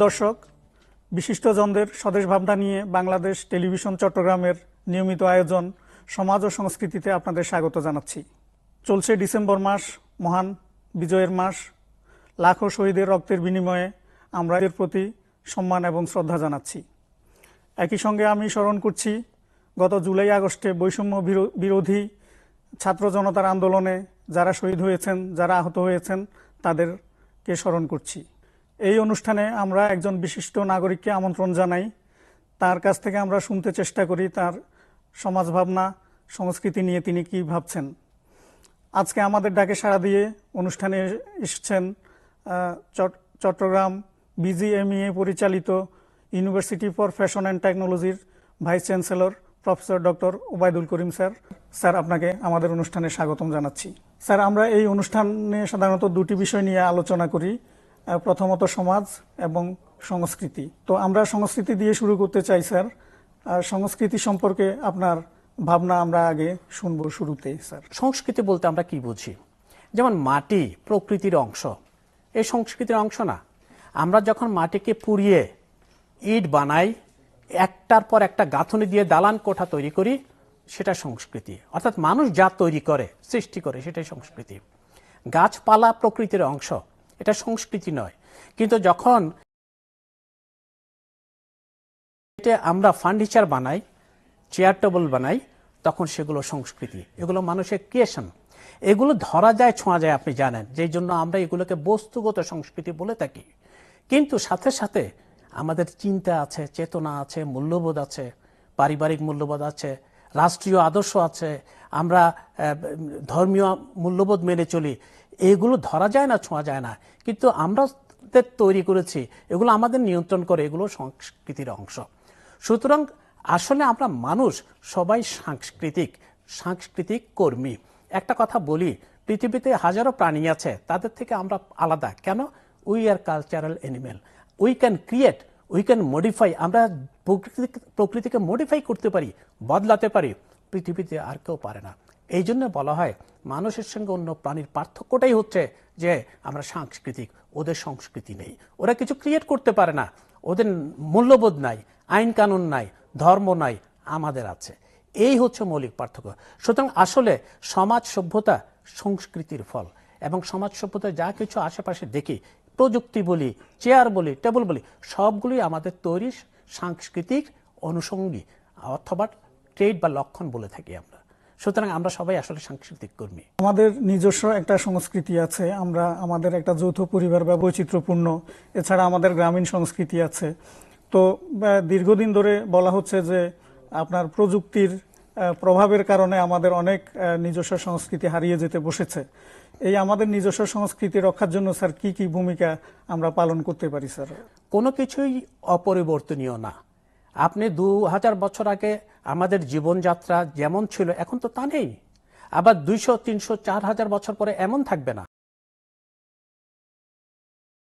দর্শক বিশিষ্টজনদের স্বদেশ ভাবনা নিয়ে বাংলাদেশ টেলিভিশন চট্টগ্রামের নিয়মিত আয়োজন সমাজ ও সংস্কৃতিতে আপনাদের স্বাগত জানাচ্ছি। চলছে ডিসেম্বর মাস, মহান বিজয়ের মাস। লাখো শহীদের রক্তের বিনিময়ে আমরা এর প্রতি সম্মান এবং শ্রদ্ধা জানাচ্ছি। একই সঙ্গে আমি স্মরণ করছি, গত জুলাই আগস্টে বৈষম্য বিরো- বিরোধী ছাত্র জনতার আন্দোলনে যারা শহীদ হয়েছেন, যারা আহত হয়েছেন, তাদেরকে স্মরণ করছি। এই অনুষ্ঠানে আমরা একজন বিশিষ্ট নাগরিককে আমন্ত্রণ জানাই। তার কাছ থেকে আমরা শুনতে চেষ্টা করি তার সমাজ ভাবনা সংস্কৃতি নিয়ে তিনি কি ভাবছেন। আজকে আমাদের ডাকে সাড়া দিয়ে অনুষ্ঠানে এসেছেন চট্টগ্রাম বিজিএমইএ পরিচালিত ইউনিভার্সিটি ফর ফ্যাশন অ্যান্ড টেকনোলজির vice chancellor professor doctor Obaidul Karim sir. Sir, আপনাকে আমাদের অনুষ্ঠানে স্বাগতম জানাচ্ছি। স্যার, আমরা এই অনুষ্ঠানে সাধারণত দুটি বিষয় নিয়ে আলোচনা করি। প্রথমত সমাজ এবং সংস্কৃতি। তো আমরা সংস্কৃতি দিয়ে শুরু করতে চাই, স্যার। আর সংস্কৃতি সম্পর্কে আপনার ভাবনা আমরা আগে শুনব শুরুতে স্যার। সংস্কৃতি বলতে আমরা কি বুঝি? যেমন মাটি প্রকৃতির অংশ। এই সংস্কৃতির অংশ না। আমরা যখন মাটিকে পুড়িয়ে ইট বানাই, একটার পর একটা গাঁথনি দিয়ে দালান কোঠা তৈরি করি সেটা সংস্কৃতি। অর্থাৎ মানুষ যা তৈরি করে, সৃষ্টি করে, সেটাই সংস্কৃতি। গাছপালা প্রকৃতির অংশ। এটা সংস্কৃতি নয়। কিন্তু যখন আমরা ফার্নিচার বানাই, চেয়ার টেবল বানাই, তখন সেগুলো সংস্কৃতি। এগুলো মানুষের ক্রিয়েশন। এগুলো ধরা যায়, ছোঁয়া যায়, আপনি জানেন। যেই জন্য আমরা এগুলোকে বস্তুগত সংস্কৃতি বলে থাকি। কিন্তু সাথে সাথে আমাদের চিন্তা আছে, চেতনা আছে, মূল্যবোধ আছে, পারিবারিক মূল্যবোধ আছে, রাষ্ট্রীয় আদর্শ আছে আমরা ধর্মীয় মূল্যবোধ মেনে চলি। এগুলো ধরা যায় না, ছোঁয়া যায় না। কিন্তু আমরা তৈরি করেছি, এগুলো আমাদের নিয়ন্ত্রণ করে, এগুলো সংস্কৃতির অংশ। সুতরাং আসলে আমরা মানুষ সবাই সাংস্কৃতিক সাংস্কৃতিক কর্মী। একটা কথা বলি, পৃথিবীতে হাজারো প্রাণী আছে, তাদের থেকে আমরা আলাদা। কেন? We are cultural animal we can create we can modify আমরা প্রকৃতি- প্রকৃতিকে মডিফাই করতে পারি, বদলাতে পারি। পৃথিবীতে আর কেউ পারে না। এই জন্য বলা হয়, মানুষের সঙ্গে অন্য প্রাণীর পার্থক্যটাই হচ্ছে যে, আমরা সাংস্কৃতিক, ওদের সংস্কৃতি নেই। ওরা কিছু ক্রিয়েট করতে পারে না। ওদের মূল্যবোধ নাই, আইন কানুন নাই, ধর্ম নাই, আমাদের আছে। এই হচ্ছে মৌলিক পার্থক্য। সুতরাং আসলে সমাজ সভ্যতা সংস্কৃতির ফল এবং সমাজ সভ্যতা যা কিছু আশেপাশে দেখি, প্রযুক্তি বলি চেয়ার বলি টেবল বলি সবগুলি আমাদের তৈরি সাংস্কৃতিক অনুষঙ্গী অথবা ট্রেড বা লক্ষণ বলে থাকি আমরা। সুতরাং আমরা সবাই আসলে সাংস্কৃতিক কর্মী। আমাদের নিজস্ব একটা সংস্কৃতি আছে আমরা আমাদের একটা যৌথ পরিবার বা বৈচিত্র্যপূর্ণ এছাড়া আমাদের গ্রামীণ সংস্কৃতি আছে। তো দীর্ঘদিন ধরে বলা হচ্ছে যে আপনার প্রযুক্তির প্রভাবের কারণে আমাদের অনেক নিজস্ব সংস্কৃতি হারিয়ে যেতে বসেছে। এই আমাদের নিজস্ব সংস্কৃতি রক্ষার জন্য স্যার কি কি ভূমিকা আমরা পালন করতে পারি স্যার? কোনো কিছুই অপরিবর্তনীয় না। আপনি দু হাজার বছর আগে আমাদের জীবনযাত্রা যেমন ছিল, এখন তো তা নেই। আবার দুইশো, তিনশো, চার হাজার বছর পরে এমন থাকবে না।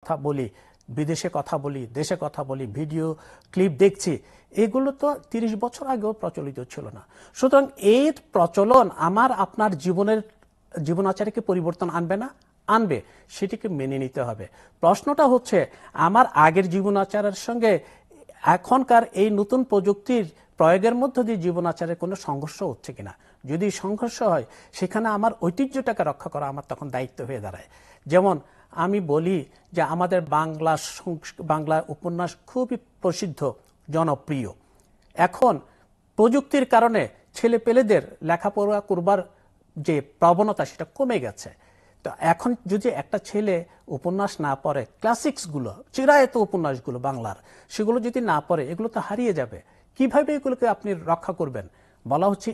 কথা বলি, বিদেশে কথা বলি, দেশে কথা বলি, ভিডিও ক্লিপ দেখছি, এগুলো তো তিরিশ বছর আগেও প্রচলিত ছিল না। সুতরাং এর প্রচলন আমার, আপনার জীবনের জীবন জীবনাচারকে পরিবর্তন আনবে না? আনবে, সেটিকে মেনে নিতে হবে। প্রশ্নটা হচ্ছে, আমার আগের জীবনাচারের সঙ্গে এখনকার এই নতুন প্রযুক্তির প্রয়োগের মধ্য দিয়ে জীবন জীবনাচারের কোনো সংঘর্ষ হচ্ছে কিনা? যদি সংঘর্ষ হয়, সেখানে আমার ঐতিহ্যটাকে রক্ষা করা আমার তখন দায়িত্ব হয়ে দাঁড়ায়। যেমন আমি বলি যে আমাদের বাংলা বাংলা উপন্যাস খুবই প্রসিদ্ধ, জনপ্রিয়। এখন প্রযুক্তির কারণে ছেলে পেলেদের লেখাপড়া করবার যে প্রবণতা, সেটা কমে গেছে। এখন যদি একটা ছেলে উপন্যাস না পড়ে ক্লাসিক্সগুলো চিরায়ত উপন্যাসগুলো বাংলার, সেগুলো যদি না পড়ে, এগুলো তো হারিয়ে যাবে। কীভাবে এগুলোকে আপনি রক্ষা করবেন? বলা হচ্ছে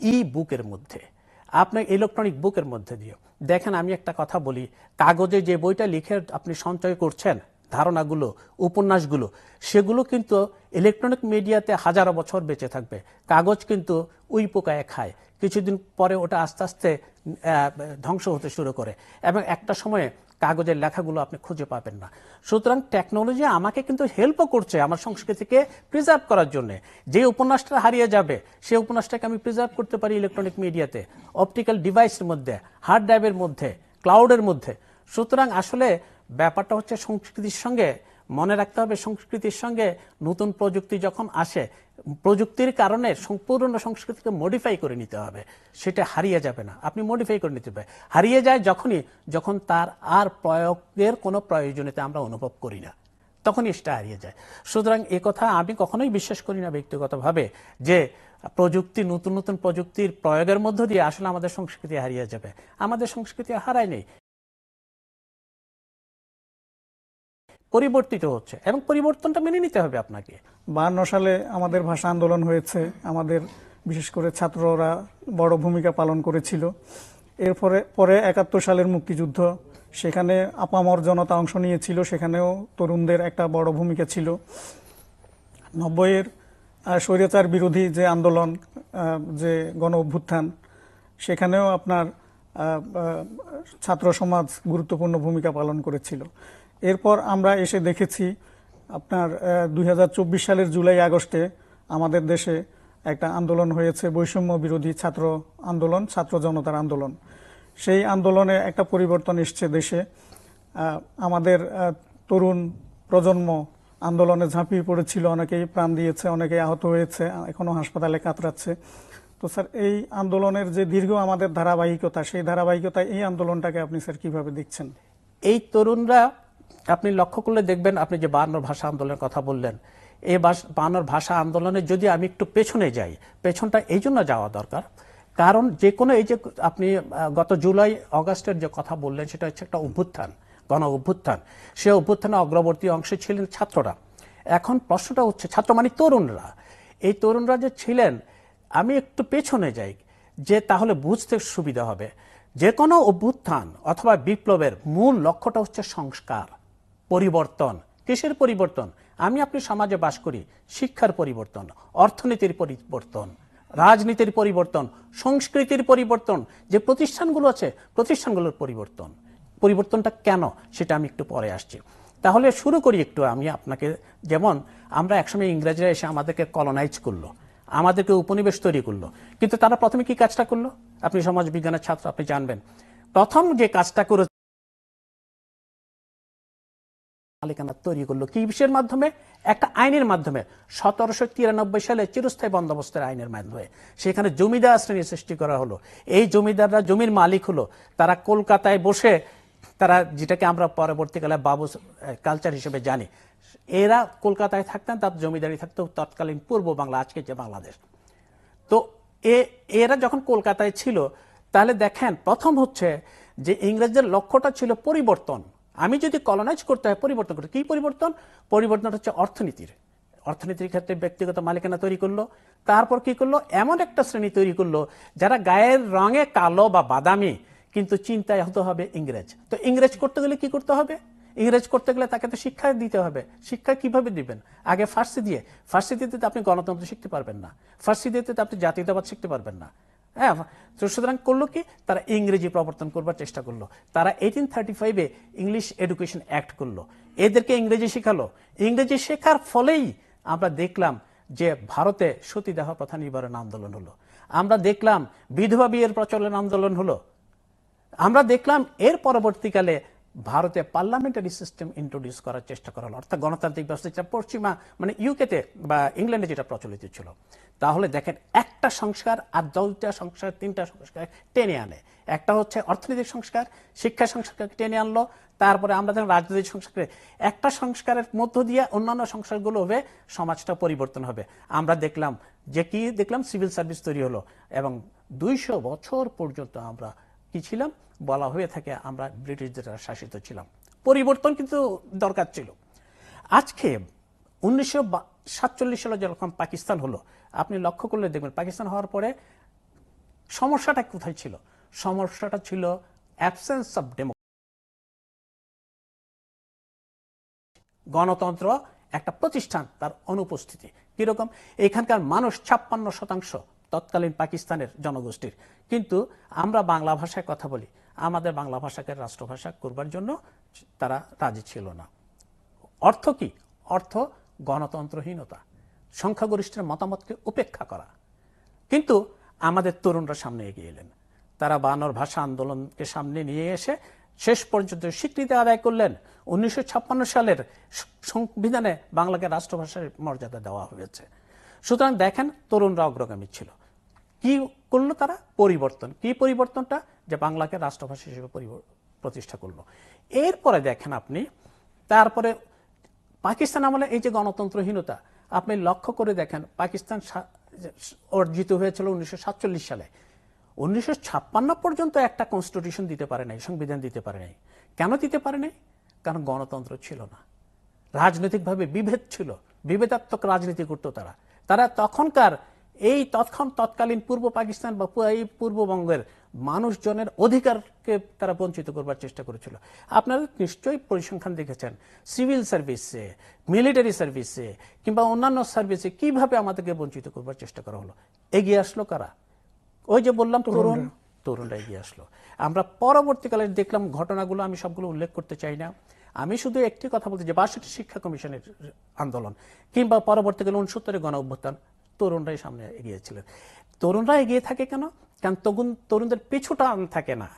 ই বুকের মধ্যে। আপনার ইলেকট্রনিক বুকের মধ্যে দিয়ে। দেখেন, আমি একটা কথা বলি, কাগজে যে বইটা লিখে আপনি সঞ্চয় করছেন, ধারণাগুলো, উপন্যাসগুলো, সেগুলো কিন্তু ইলেকট্রনিক মিডিয়াতে হাজারো বছর বেঁচে থাকবে। কাগজ কিন্তু উই পোকায় খায়। কিছুদিন পরে ওটা আস্তে আস্তে ধ্বংস হতে শুরু করে। এবং একটা সময়ে কাগজের লেখাগুলো আপনি খুঁজে পাবেন না। সুতরাং টেকনোলজি আমাকে কিন্তু হেল্পও করছে আমার সংস্কৃতিকে প্রিজার্ভ করার জন্য। যে উপন্যাসটা হারিয়ে যাবে সেই উপন্যাসটাকে আমি প্রিজার্ভ করতে পারি ইলেকট্রনিক মিডিয়াতে অপটিক্যাল ডিভাইসের মধ্যে হার্ড ড্রাইভের মধ্যে ক্লাউডের মধ্যে। সুতরাং আসলে ব্যাপারটা হচ্ছে সংস্কৃতির সঙ্গে মনে রাখতে হবে সংস্কৃতির সঙ্গে নতুন প্রযুক্তি যখন আসে, প্রযুক্তির কারণে সম্পূর্ণ সংস্কৃতিকে মডিফাই করে নিতে হবে। সেটা হারিয়ে যাবে না। আপনি মডিফাই করে নিতে হবে হারিয়ে যায় যখনই, যখন তার আর প্রয়োগের কোনো প্রয়োজনীয়তা আমরা অনুভব করি না। তখনই সেটা হারিয়ে যায়। সুতরাং এ কথা আমি কখনোই বিশ্বাস করি না ব্যক্তিগতভাবে যে প্রযুক্তি, নতুন নতুন প্রযুক্তির প্রয়োগের মধ্য দিয়ে আসলে আমাদের সংস্কৃতি হারিয়ে যাবে। আমাদের সংস্কৃতি হারায় নেই। পরিবর্তিত হচ্ছে এবং পরিবর্তনটা মেনে নিতে হবে আপনাকে। বাহান্ন সালে আমাদের ভাষা আন্দোলন হয়েছে, আমাদের বিশেষ করে ছাত্ররা বড় ভূমিকা পালন করেছিল। এরপরে, পরে একাত্তর সালের মুক্তিযুদ্ধ, সেখানে আপামর জনতা অংশ নিয়েছিল, সেখানেও তরুণদের একটা বড় ভূমিকা ছিল। নব্বইয়ের স্বৈরাচার বিরোধী যে আন্দোলন যে গণ অভ্যুত্থান, সেখানেও আপনার ছাত্র সমাজ গুরুত্বপূর্ণ ভূমিকা পালন করেছিল। এরপর আমরা এসে দেখেছি আপনার দুই হাজার চব্বিশ সালের জুলাই আগস্টে আমাদের দেশে একটা আন্দোলন হয়েছে, বৈষম্য বিরোধী ছাত্র আন্দোলন, ছাত্র জনতার আন্দোলন। সেই আন্দোলনে একটা পরিবর্তন এসছে দেশে। আমাদের তরুণ প্রজন্ম আন্দোলনে ঝাঁপিয়ে পড়েছিল, অনেকেই প্রাণ দিয়েছে, অনেকেই আহত হয়েছে এখনও হাসপাতালে কাতরাচ্ছে। তো স্যার, এই আন্দোলনের যে দীর্ঘ আমাদের ধারাবাহিকতা, সেই ধারাবাহিকতা এই আন্দোলনটাকে আপনি স্যার কীভাবে দেখছেন? এই তরুণরা আপনি লক্ষ্য করলে দেখবেন আপনি যে বায়ান্নর ভাষা আন্দোলনের কথা বললেন এই বায়ান্নর ভাষা আন্দোলনে যদি আমি একটু পেছনে যাই, পেছনটা এই জন্য যাওয়া দরকার। কারণ যে কোনো এই যে আপনি গত জুলাই, অগাস্টের যে কথা বললেন, সেটা হচ্ছে একটা অভ্যুত্থান, গণ অভ্যুত্থান। সে অভ্যুত্থানে অগ্রবর্তী অংশে ছিলেন ছাত্ররা। এখন প্রশ্নটা হচ্ছে, ছাত্র মানে তরুণরা। এই তরুণরা যে ছিলেন, আমি একটু পেছনে যাই, যে তাহলে বুঝতে সুবিধা হবে। যে কোনো অভ্যুত্থান অথবা বিপ্লবের মূল লক্ষ্যটা হচ্ছে সংস্কার। পরিবর্তন। কিসের পরিবর্তন? আমি আপনি সমাজে বাস করি, শিক্ষার পরিবর্তন, অর্থনীতির পরিবর্তন, রাজনীতির পরিবর্তন, সংস্কৃতির পরিবর্তন, যে প্রতিষ্ঠানগুলো আছে, প্রতিষ্ঠানগুলোর পরিবর্তন। পরিবর্তনটা কেন? সেটা আমি একটু পরে আসছি। তাহলে শুরু করি একটু, আমি আপনাকে যেমন আমরা একসময় ইংরেজরা এসে আমাদেরকে কলোনাইজ করল, আমাদেরকে উপনিবেশ তৈরি করল। কিন্তু তারা প্রথমে কি কাজটা করল? আপনি সমাজ বিজ্ঞানের ছাত্র, আপনি জানবেন। প্রথম যে কাজটা করে মালিকানা তৈরি করল কি বিষয়ের মাধ্যমে? একটা আইনের মাধ্যমে। সতেরোশো তিরানব্বই সালে চিরস্থায়ী বন্দোবস্তের আইনের মাধ্যমে। সেখানে জমিদার শ্রেণি সৃষ্টি করা হলো। এই জমিদাররা, জমির মালিক হলো। তারা কলকাতায় বসে তারা যেটাকে আমরা পরবর্তীকালে বাবু কালচার হিসেবে জানি। এরা কলকাতায় থাকতেন, তার জমিদারি থাকতো তৎকালীন পূর্ব বাংলা, আজকে যে বাংলাদেশ। তো এ, এরা যখন কলকাতায় ছিল, তাহলে দেখেন, প্রথম হচ্ছে যে ইংরেজদের লক্ষ্যটা ছিল পরিবর্তন। আমি যদি কলোনাইজ করতে হয়, পরিবর্তন করতে কি পরিবর্তন? পরিবর্তন হচ্ছে অর্থনীতির। অর্থনীতির ক্ষেত্রে ব্যক্তিগত মালিকানা তৈরি করল, তারপর কি করল? এমন একটা শ্রেণি তৈরি করল, যারা গায়ের রঙে কালো বা বাদামি, কিন্তু চিন্তায় হতে হবে ইংরেজ। তো ইংরেজ করতে গেলে কি করতে হবে? ইংরেজ করতে গেলে তাকে তো শিক্ষা দিতে হবে। শিক্ষা কীভাবে দিবেন? আগে ফার্সি দিয়ে। ফার্সি দিতে আপনি গণতন্ত্র শিখতে পারবেন না। ফার্সি দিতে আপনি জাতীয়তাবাদ শিখতে পারবেন না। হ্যাঁ তো সুতরাং করল কি? তারা ইংরেজি প্রবর্তন করবার চেষ্টা করল। তারা এইটিন থার্টি ফাইভে ইংলিশ এডুকেশন অ্যাক্ট করল। এদেরকে ইংরেজি শেখালো। ইংরেজি শেখার ফলেই আমরা দেখলাম যে ভারতে সতীদাহ প্রথা নিবারণ আন্দোলন হলো। আমরা দেখলাম বিধবা বিয়ের প্রচলন আন্দোলন হলো। আমরা দেখলাম এর পরবর্তীকালে ভারতে পার্লামেন্টারি সিস্টেম ইন্ট্রোডিউস করার চেষ্টা করা হলো। অর্থাৎ গণতান্ত্রিক ব্যবস্থা যেটা পশ্চিমা মানে ইউকেতে বা ইংল্যান্ডে যেটা প্রচলিত ছিল। তাহলে দেখেন, একটা সংস্কার আর দুইটা সংস্কার, তিনটা সংস্কার টেনে আনে। একটা হচ্ছে অর্থনৈতিক সংস্কার, শিক্ষা সংস্কার টেনে আনলো, তারপরে আমরা দেখেন রাজনৈতিক সংস্কার একটা সংস্কারের মধ্য দিয়ে অন্যান্য সংস্কারগুলো হবে, সমাজটা পরিবর্তন হবে। আমরা দেখলাম যে কি দেখলাম? সিভিল সার্ভিস তৈরি হলো। এবং দুইশো বছর পর্যন্ত আমরা কি ছিলাম? বলা হয়ে থাকে, আমরা ব্রিটিশদের শাসিত ছিলাম। পরিবর্তন কিন্তু দরকার ছিল। আজকে উনিশশো সাতচল্লিশ সালে যখন পাকিস্তান হলো, আপনি লক্ষ্য করলে দেখবেন পাকিস্তান হওয়ার পরে সমস্যাটা কোথায় ছিল? সমস্যাটা ছিল অ্যাবসেন্স অফ ডেমো গণতন্ত্র একটা প্রতিষ্ঠান, তার অনুপস্থিতি। কীরকম? এখানকার মানুষ ছাপ্পান্ন শতাংশ তৎকালীন পাকিস্তানের জনগোষ্ঠীর। কিন্তু আমরা বাংলা ভাষায় কথা বলি। আমাদের বাংলা ভাষাকে রাষ্ট্রভাষা করবার জন্য তারা রাজি ছিল না। অর্থ কি? অর্থ গণতন্ত্রহীনতা, সংখ্যাগরিষ্ঠের মতামতকে উপেক্ষা করা। কিন্তু আমাদের তরুণরা সামনে এগিয়ে এলেন। তারা বানর ভাষা আন্দোলনকে সামনে নিয়ে এসে শেষ পর্যন্ত স্বীকৃতি আদায় করলেন। উনিশশো ছাপ্পান্ন সালের সংবিধানে বাংলাকে রাষ্ট্রভাষার মর্যাদা দেওয়া হয়েছে। সুতরাং দেখেন তরুণরা অগ্রগামী ছিল। কি করল তারা? পরিবর্তন। কি পরিবর্তনটা? যে বাংলাকে রাষ্ট্রভাষা হিসেবে প্রতিষ্ঠা করল। এরপরে দেখেন আপনি, তারপরে পাকিস্তান আমলে এই যে গণতন্ত্রহীনতা, আপনি লক্ষ্য করে দেখেন, পাকিস্তান অর্জিত হয়েছিল উনিশশো সাতচল্লিশ সালে। উনিশশো ছাপ্পান্ন পর্যন্ত একটা কনস্টিটিউশন দিতে পারে নাই, সংবিধান দিতে পারে নাই। কেন দিতে পারে নাই? কারণ গণতন্ত্র ছিল না। রাজনৈতিকভাবে বিভেদ ছিল। বিভেদাত্মক রাজনীতি করতো তারা। তারা তখনকার এই তৎক্ষণ তৎকালীন পূর্ব পাকিস্তান বা এই পূর্ববঙ্গের মানুষজনের অধিকারকে তারা বঞ্চিত করবার চেষ্টা করেছিল। আপনারা নিশ্চয়ই পরিসংখ্যান দেখেছেন সিভিল সার্ভিসে মিলিটারি সার্ভিসে কিংবা অন্যান্য সার্ভিসে কীভাবে আমাদেরকে বঞ্চিত করবার চেষ্টা করা হলো? এগিয়ে আসলো কারা? ওই যে বললাম তরুণ তরুণরা। এগিয়ে আসলো। আমরা পরবর্তীকালে দেখলাম ঘটনাগুলো আমি সবগুলো উল্লেখ করতে চাই না। আমি শুধু একটি কথা বলতে যে বাষট্টি শিক্ষা কমিশনের আন্দোলন কিংবা পরবর্তীকালে উনসত্তরের গণ অভ্যুত্থান তরুণরাই সামনে এগিয়েছিলেন তরুণরা এগিয়ে থাকে কেন? কারণ তখন তরুণদের পিছু টান থাকে না।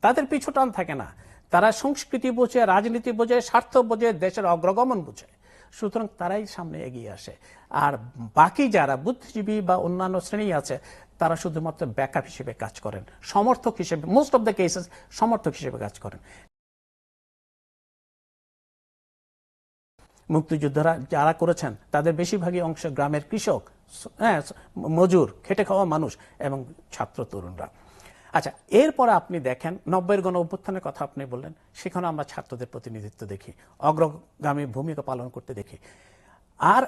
তাদের পিছু টান থাকে না। তারা সংস্কৃতি বোঝে, রাজনীতি বোঝে, স্বার্থ বোঝে, দেশের অগ্রগমন বোঝে। সুতরাং তারাই সামনে এগিয়ে আসে। আর বাকি যারা বুদ্ধিজীবী বা অন্যান্য শ্রেণি আছে, তারা শুধুমাত্র ব্যাকআপ হিসেবে কাজ করেন। সমর্থক হিসেবে মোস্ট অফ দ্য কেসেস সমর্থক হিসেবে কাজ করেন। মুক্তিযোদ্ধারা যারা করেছেন, তাদের বেশিরভাগই অংশ গ্রামের কৃষক হ্যাঁ মজুর, খেটে খাওয়া মানুষ এবং ছাত্র তরুণরা। আচ্ছা এরপরে আপনি দেখেন, নব্বইয়ের গণ অভ্যুত্থানের কথা আপনি বললেন সেখানে আমরা ছাত্রদের প্রতিনিধিত্ব দেখি, অগ্রগামী ভূমিকা পালন করতে দেখি। আর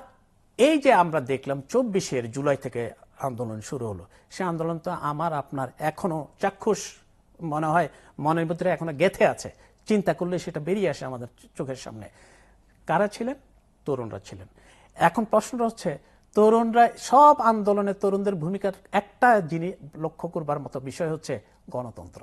এই যে আমরা দেখলাম, চব্বিশের জুলাই থেকে আন্দোলন শুরু হলো, সে আন্দোলন তো আমার, আপনার এখনও চাক্ষুষ মনে হয়, মনের ভিতরে এখনও গেথে আছে। চিন্তা করলে সেটা বেরিয়ে আসে আমাদের চোখের সামনে। কারা ছিলেন? তরুণরা ছিলেন। এখন প্রশ্নটা হচ্ছে, তরুণরা সব আন্দোলনে তরুণদের ভূমিকার একটা জিনিস লক্ষ্য করবার মতো বিষয় হচ্ছে গণতন্ত্র।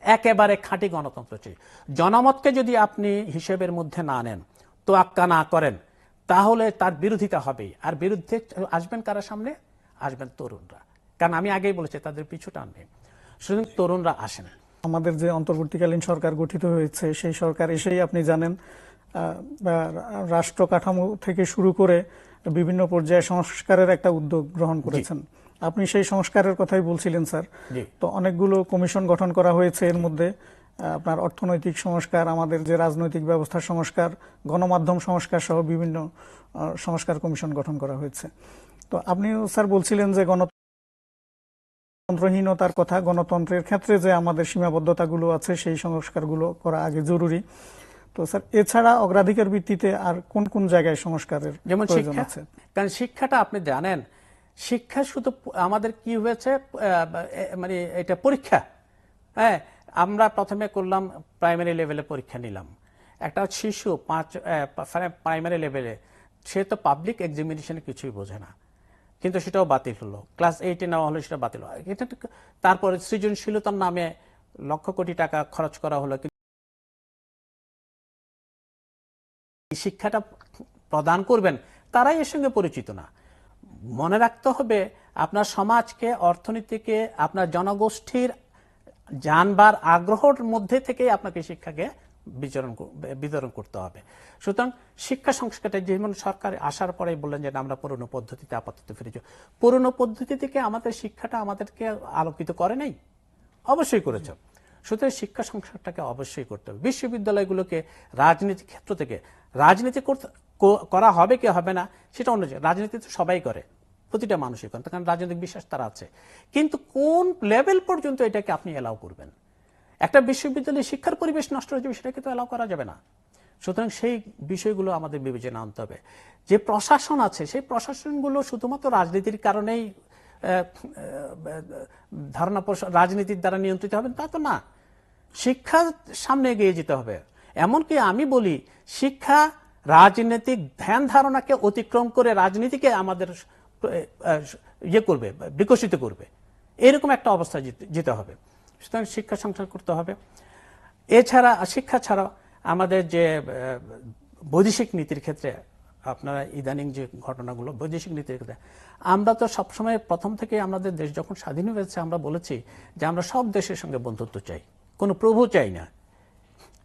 একেবারে খাঁটি গণতন্ত্র ছিল। জনমতকে যদি আপনি হিসেবের মধ্যে না নেন তো আক্কা না করেন, তাহলে তার বিরোধিতা হবেই। আর বিরুদ্ধে আসবেন কারা সামনে? আসবেন তরুণরা। কারণ আমি আগেই বলেছি, তাদের পিছু টান নেই। শুধু তরুণরা আসেন। আমাদের যে অন্তর্বর্তীকালীন সরকার গঠিত হয়েছে, সেই সরকার এসেই আপনি জানেন রাষ্ট্র কাঠামো থেকে শুরু করে বিভিন্ন পর্যায়ে সংস্কারের একটা উদ্যোগ গ্রহণ করেছেন। আপনি সেই সংস্কারের কথাই বলছিলেন স্যার। তো অনেকগুলো কমিশন গঠন করা হয়েছে। এর মধ্যে আপনার অর্থনৈতিক সংস্কার আমাদের যে রাজনৈতিক ব্যবস্থার সংস্কার গণমাধ্যম সংস্কার সহ বিভিন্ন সংস্কার কমিশন গঠন করা হয়েছে। তো আপনিও স্যার বলছিলেন যে গণ গণতন্ত্রহীনতার কথা গণতন্ত্রের ক্ষেত্রে যে আমাদের সীমাবদ্ধতাগুলো আছে সেই সংস্কারগুলো করা আগে জরুরি। তো স্যার এছাড়া অগ্রাধিকার ভিত্তিতে আর কোন কোন জায়গায় সংস্কারের যেমন শিক্ষা আছে? কারণ শিক্ষাটা আপনি জানেন শিক্ষা শুধু আমাদের কি হয়েছে মানে এটা পরীক্ষা। হ্যাঁ আমরা প্রথমে করলাম প্রাইমারি লেভেলে পরীক্ষা নিলাম। একটা শিশু পাঁচ প্রাইমারি লেভেলে সে তো পাবলিক এক্সামিনেশনে কিছুই বোঝে না। কিন্তু সেটাও বাতিল হলো। ক্লাস এইটে নেওয়া হলো সেটা বাতিল হলো। এটা তারপরে সৃজনশীলতার নামে লক্ষ কোটি টাকা খরচ করা হলো। শিক্ষাটা প্রদান করবেন, তারাই এর সঙ্গে পরিচিত না। মনে রাখতে হবে, আপনার সমাজকে, অর্থনীতিকে, আপনার জনগোষ্ঠীর জানবার আগ্রহর মধ্যে থেকে আপনাকে শিক্ষাকে বিচরণ বিতরণ করতে হবে। সুতরাং শিক্ষা সংস্কারটা যেমন সরকার আসার পরে বললেন যে আমরা পুরনো পদ্ধতিতে আপাতত ফিরে যাব পুরনো পদ্ধতি থেকে আমাদের শিক্ষাটা আমাদেরকে আলোকিত করে নাই? অবশ্যই করেছে। সুতরাং শিক্ষা সংস্কারটাকে অবশ্যই করতে হবে। বিশ্ববিদ্যালয়গুলোকে রাজনীতি ক্ষেত্র থেকে, রাজনীতি করা হবে কি হবে না, সেটা অন্য রাজনীতি তো সবাই করে, প্রতিটা মানুষই করে, কারণ রাজনৈতিক বিশ্বাস তারা আছে। কিন্তু কোন লেভেল পর্যন্ত এটাকে আপনি এলাও করবেন? একটা বিশ্ববিদ্যালয়ে শিক্ষার পরিবেশ নষ্ট হয়ে যাবে সেটাকে তো এলাও করা যাবে না? সুতরাং সেই বিষয়গুলো আমাদের বিবেচনা আনতে হবে। যে প্রশাসন আছে, সেই প্রশাসনগুলো শুধুমাত্র রাজনীতির কারণেই ধারণা রাজনীতির দ্বারা নিয়ন্ত্রিত হবেন তা তো না। শিক্ষা সামনে এগিয়ে যেতে হবে। এমনকি আমি বলি, শিক্ষা, রাজনৈতিক ধ্যান ধারণাকে অতিক্রম করে রাজনীতিকে আমাদের ইয়ে করবে, বিকশিত করবে। এরকম একটা অবস্থা যেতে হবে। সুতরাং শিক্ষা সংসার করতে হবে। এছাড়া, শিক্ষা ছাড়া আমাদের যে বৈদেশিক নীতির ক্ষেত্রে আপনারা ইদানিং যে ঘটনাগুলো, বৈদেশিক নীতির ক্ষেত্রে, আমরা তো সবসময় প্রথম থেকে আমাদের দেশ যখন স্বাধীন হয়েছে, আমরা বলেছি যে আমরা সব দেশের সঙ্গে বন্ধুত্ব চাই। কোনো প্রভু চাই না।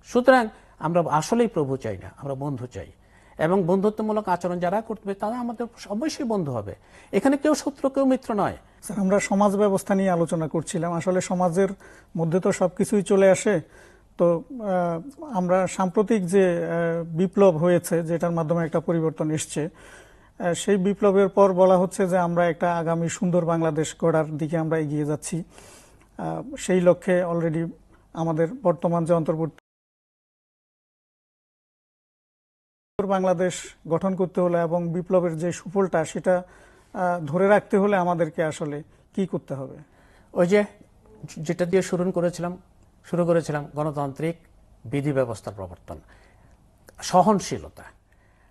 সুতরাং আমরা আসলেই প্রভু চাই না, আমরা বন্ধু চাই। এবং বন্ধুত্বমূলক আচরণ যারা করবে, তারা আমাদের অবশ্যই বন্ধু হবে। এখানে কেউ শত্রু, কেউ মিত্র নয়। স্যার, আমরা সমাজ ব্যবস্থা নিয়ে আলোচনা করছিলাম। আসলে সমাজের মধ্যে তো সবকিছুই চলে আসে। তো আমরা সাম্প্রতিক যে বিপ্লব হয়েছে, যেটার মাধ্যমে একটা পরিবর্তন এসছে সেই বিপ্লবের পর বলা হচ্ছে যে, আমরা একটা আগামী সুন্দর বাংলাদেশ গড়ার দিকে আমরা এগিয়ে যাচ্ছি। সেই লক্ষ্যে অলরেডি আমাদের বর্তমান যে অন্তর্বর্তী বাংলাদেশ গঠন করতে হলে এবং বিপ্লবের যে সুফলটা সেটা ধরে রাখতে হলে আমাদেরকে আসলে কি করতে হবে? ওই যে যেটা দিয়ে শুরু করেছিলাম শুরু করেছিলাম, গণতান্ত্রিক বিধি ব্যবস্থার প্রবর্তন। সহনশীলতা।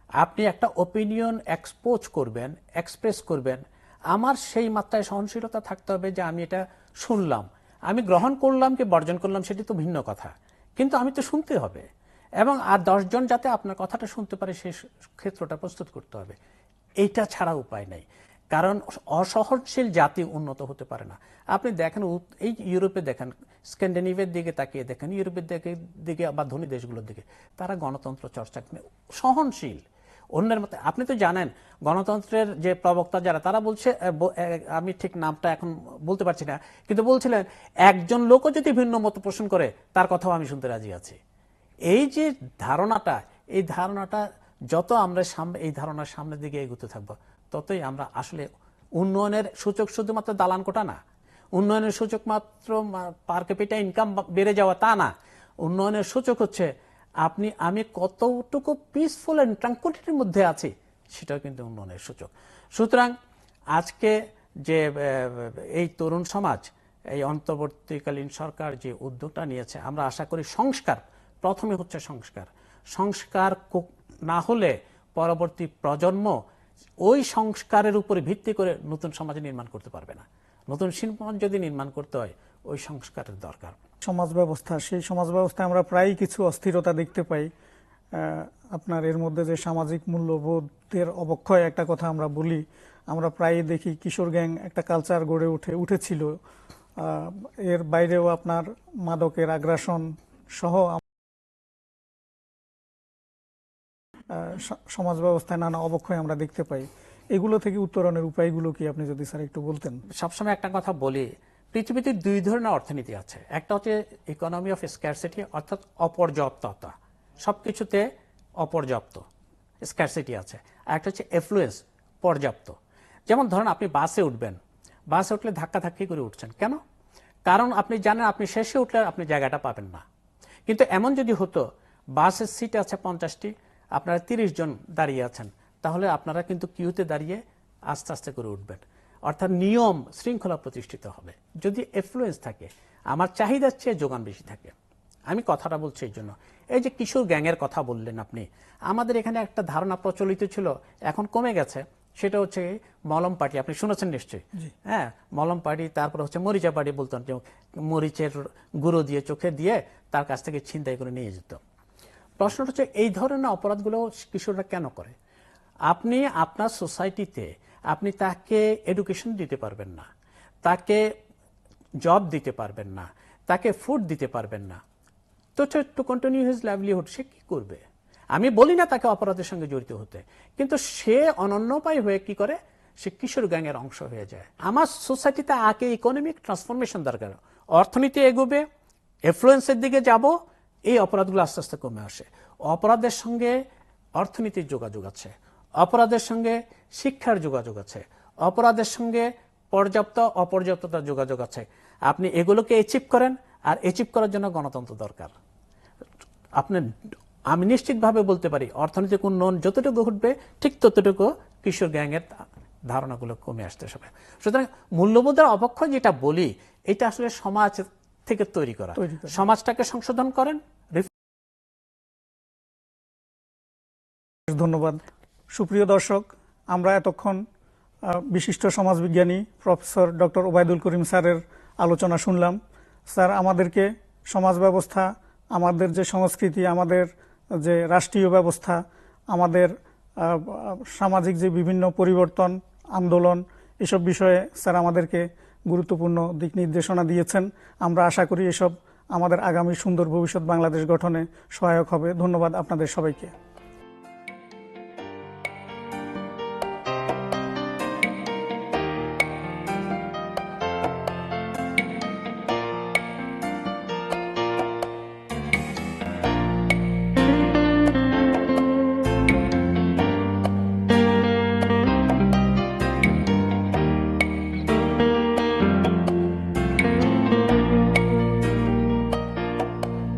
আপনি একটা ওপিনিয়ন এক্সপোজ করবেন এক্সপ্রেস করবেন। আমার সেই মাত্রায় সহনশীলতা থাকতে হবে যে আমি এটা শুনলাম। আমি গ্রহণ করলাম কি বর্জন করলাম সেটি তো ভিন্ন কথা। কিন্তু আমি তো শুনতে হবে। এবং আর দশজন যাতে আপনার কথাটা শুনতে পারে সে ক্ষেত্রটা প্রস্তুত করতে হবে। এইটা ছাড়া উপায় নেই। কারণ অসহনশীল জাতি উন্নত হতে পারে না। আপনি দেখেন এই ইউরোপে দেখেন স্ক্যান্ডিনেভিয়ার দিকে তাকিয়ে দেখেন, ইউরোপের দিকে দিকে বা ধনী দেশগুলোর দিকে, তারা গণতন্ত্র চর্চা সহনশীল। অন্যের মতে, আপনি তো জানেন গণতন্ত্রের যে প্রবক্তা যারা, তারা বলছে আমি ঠিক নামটা এখন বলতে পারছি না, কিন্তু বলছিলেন, একজন লোকও যদি ভিন্ন মত পোষণ করে, তার কথাও আমি শুনতে রাজি আছি। এই যে ধারণাটা, এই ধারণাটা যত আমরা সামনে, এই ধারণার সামনের দিকে এগুতে থাকব, ততই আমরা আসলে উন্নয়নের সূচক শুধুমাত্র দালান কোটা না, উন্নয়নের সূচক মাত্র পার ক্যাপিটা ইনকাম বেড়ে যাওয়া তা না, উন্নয়নের সূচক হচ্ছে আপনি, আমি কতটুকু পিসফুল অ্যান্ড ট্রাঙ্কুলিটির মধ্যে আছি, সেটাও কিন্তু উন্নয়নের সূচক। সুতরাং আজকে যে এই তরুণ সমাজ, এই অন্তর্বর্তীকালীন সরকার যে উদ্যোগটা নিয়েছে, আমরা আশা করি সংস্কার, প্রথমে হচ্ছে সংস্কার। সংস্কার না হলে পরবর্তী প্রজন্ম ওই সংস্কারের উপরে ভিত্তি করে নতুন সমাজ নির্মাণ করতে পারবে না। নতুন সমাজ যদি নির্মাণ করতে হয়, ওই সংস্কারের দরকার। সমাজ ব্যবস্থা সেই সমাজ ব্যবস্থায় আমরা প্রায়ই কিছু অস্থিরতা দেখতে পাই। আপনার এর মধ্যে যে সামাজিক মূল্যবোধের অবক্ষয় একটা কথা আমরা বলি, আমরা প্রায়ই দেখি কিশোর গ্যাং একটা কালচার গড়ে উঠে, উঠেছিল। এর বাইরেও আপনার মাদকের আগ্রাসন সহ সমাজ ব্যবস্থায় নানা অবক্ষয় আমরা দেখতে পাই। এগুলো থেকে উত্তরণের উপায়গুলো কি আপনি যদি স্যার একটু বলতেন? সবসময় একটা কথা বলি পৃথিবীতে দুই ধরনের অর্থনীতি আছে। একটা হচ্ছে ইকোনমি অফ স্ক্যারসিটি অর্থাৎ অপর্যাপ্ততা। সবকিছুতে অপর্যাপ্ত স্ক্যারসিটি আছে। আর একটা হচ্ছে এফ্লুয়েন্স পর্যাপ্ত। যেমন ধরেন, আপনি বাসে উঠবেন। বাসে উঠলে ধাক্কা ধাক্কি করে উঠছেন। কেন? কারণ আপনি জানেন, আপনি শেষে উঠলে আপনি জায়গাটা পাবেন না। কিন্তু এমন যদি হতো, বাসের সিট আছে পঞ্চাশটি, আপনারা তিরিশ জন দাঁড়িয়ে আছেন, তাহলে আপনারা কিন্তু কিউতে দাঁড়িয়ে আস্তে আস্তে করে উঠবেন। অর্থাৎ নিয়ম শৃঙ্খলা প্রতিষ্ঠিত হবে। যদি এফ্লুয়েন্স থাকে আমার চাহিদার চেয়ে যোগান বেশি থাকে। আমি কথাটা বলছি এই জন্য। এই যে কিশোর গ্যাংয়ের কথা বললেন আপনি আমাদের এখানে একটা ধারণা প্রচলিত ছিল এখন কমে গেছে। সেটা হচ্ছে মলম পার্টি আপনি শুনেছেন নিশ্চয়ই? হ্যাঁ মলম পার্টি তারপর হচ্ছে মরিচা পার্টি বলতেন যে মরিচের গুঁড়ো দিয়ে চোখে দিয়ে তার কাছ থেকে ছিনতাই করে নিয়ে যেত। প্রশ্নটা হচ্ছে এই ধরনের অপরাধগুলো কিশোররা কেন করে? আপনি আপনার সোসাইটিতে আপনি তাকে এডুকেশন দিতে পারবেন না, তাকে জব দিতে পারবেন না, তাকে ফুড দিতে পারবেন না। তো টু কন্টিনিউ হিজ লাইভলিহুড সে কি করবে? আমি বলি না তাকে অপরাধের সঙ্গে জড়িত হতে, কিন্তু সে অনন্যপায় হয়ে কি করে? সে কিশোর গ্যাংয়ের অংশ হয়ে যায়। আমার সোসাইটিতে আগে ইকোনমিক ট্রান্সফরমেশন দরকার। অর্থনীতি এগোবে এফ্লুয়েন্সের দিকে যাব, এই অপরাধগুলো আস্তে আস্তে কমে আসে। অপরাধের সঙ্গে অর্থনীতির যোগাযোগ আছে। অপরাধের সঙ্গে শিক্ষার যোগাযোগ আছে। অপরাধের সঙ্গে পর্যাপ্ত অপর্যাপ্ততার যোগাযোগ আছে। আপনি এগুলোকে অ্যাচিভ করেন আর অ্যাচিভ করার জন্য গণতন্ত্র দরকার। আপনি আমি নিশ্চিতভাবে বলতে পারি অর্থনৈতিক উন্নয়ন যতটুকু ঘটবে ঠিক ততটুকু কিশোর গ্যাংয়ের ধারণাগুলো কমে আসতে হবে। সুতরাং মূল্যবোধের অবক্ষয় যেটা বলি এটা আসলে সমাজ থেকে তৈরি করা। সমাজটাকে সংশোধন করেন ধন্যবাদ। সুপ্রিয় দর্শক আমরা এতক্ষণ বিশিষ্ট সমাজবিজ্ঞানী প্রফেসর ডক্টর ওবায়দুল করিম স্যারের আলোচনা শুনলাম। স্যার, আমাদেরকে সমাজ ব্যবস্থা, আমাদের যে সংস্কৃতি, আমাদের যে রাষ্ট্রীয় ব্যবস্থা, আমাদের সামাজিক যে বিভিন্ন পরিবর্তন, আন্দোলন, এসব বিষয়ে স্যার আমাদেরকে গুরুত্বপূর্ণ দিক নির্দেশনা দিয়েছেন। আমরা আশা করি এসব আমাদের আগামী সুন্দর ভবিষ্যৎ বাংলাদেশ গঠনে সহায়ক হবে। ধন্যবাদ আপনাদের সবাইকে।